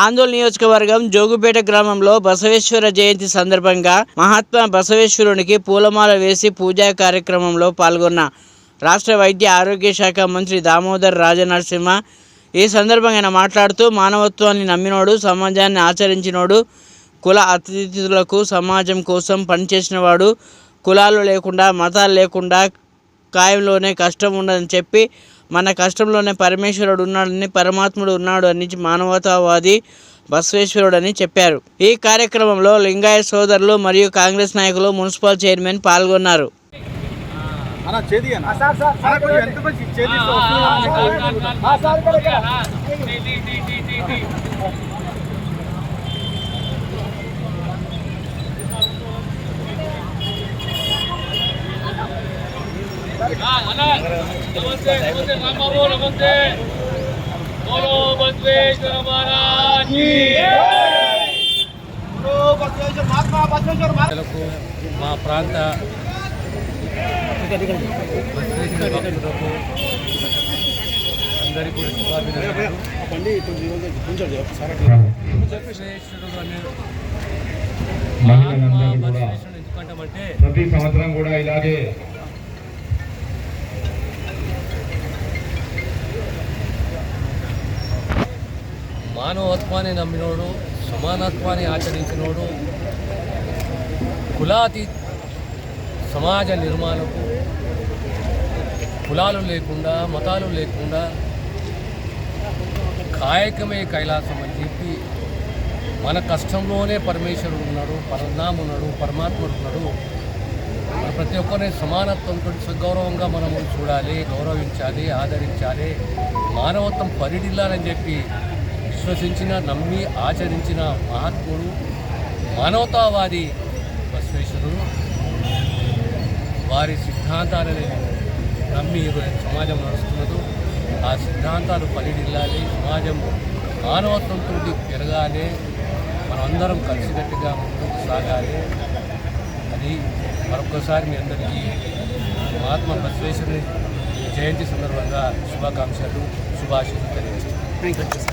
ఆందోళన నియోజకవర్గం జోగుపేట గ్రామంలో బసవేశ్వర జయంతి సందర్భంగా మహాత్మా బసవేశ్వరునికి పూలమాల వేసి పూజా కార్యక్రమంలో పాల్గొన్న రాష్ట్ర వైద్య ఆరోగ్య శాఖ మంత్రి దామోదర్ రాజనరసింహ ఈ సందర్భంగా ఆయన మాట్లాడుతూ మానవత్వాన్ని నమ్మినోడు సమాజాన్ని ఆచరించినోడు కుల అతిథులకు సమాజం కోసం పనిచేసినవాడు కులాలు లేకుండా మతాలు లేకుండా కాయంలోనే కష్టం ఉండదని చెప్పి మన కష్టంలోనే పరమేశ్వరుడు ఉన్నాడని పరమాత్ముడు ఉన్నాడు అని మానవతావాది బసవేశ్వరుడు అని చెప్పారు. ఈ కార్యక్రమంలో లింగాయ సోదరులు మరియు కాంగ్రెస్ నాయకులు మున్సిపల్ చైర్మన్ పాల్గొన్నారు. చేది. బసవేశ్వర, మహాత్మా బసవేశ్వర, మహాత్మా ప్రజలకు మా ప్రాంత అందరి భక్తులకు కూడా మహిళలందరూ కూడా ప్రతి సంవత్సరం కూడా ఇలాగే మానవత్వాన్ని నమ్మినోడు సమానత్వాన్ని ఆచరించినోడు కులాతి సమాజ నిర్మాణకు కులాలు లేకుండా మతాలు లేకుండా కాయకమే కైలాసం అని చెప్పి మన కష్టంలోనే పరమేశ్వరుడు ఉన్నాడు పరనామ ఉన్నాడు పరమాత్ముడు ఉన్నాడు. ప్రతి ఒక్కరిని సమానత్వంతో సగౌరవంగా మనము చూడాలి గౌరవించాలి ఆదరించాలి. మానవత్వం పరిడిల్లాలని చెప్పి విశ్వసించిన నమ్మి ఆచరించిన మహాత్ముడు మానవతావాది బసవేశ్వరుడు. వారి సిద్ధాంతాలని నమ్మి సమాజం నడుస్తున్నదో. ఆ సిద్ధాంతాలు పరిడిల్లాలి సమాజం మానవత్వంతో పెరగాలి. మనమందరం కలిసికట్టుగా ముందుకు సాగాలి. అది మరొకసారి మీ అందరికీ మహాత్మా బసవేశ్వరుని జయంతి సందర్భంగా శుభాకాంక్షలు శుభాశీస్సులు తెలియజేస్తున్నాను.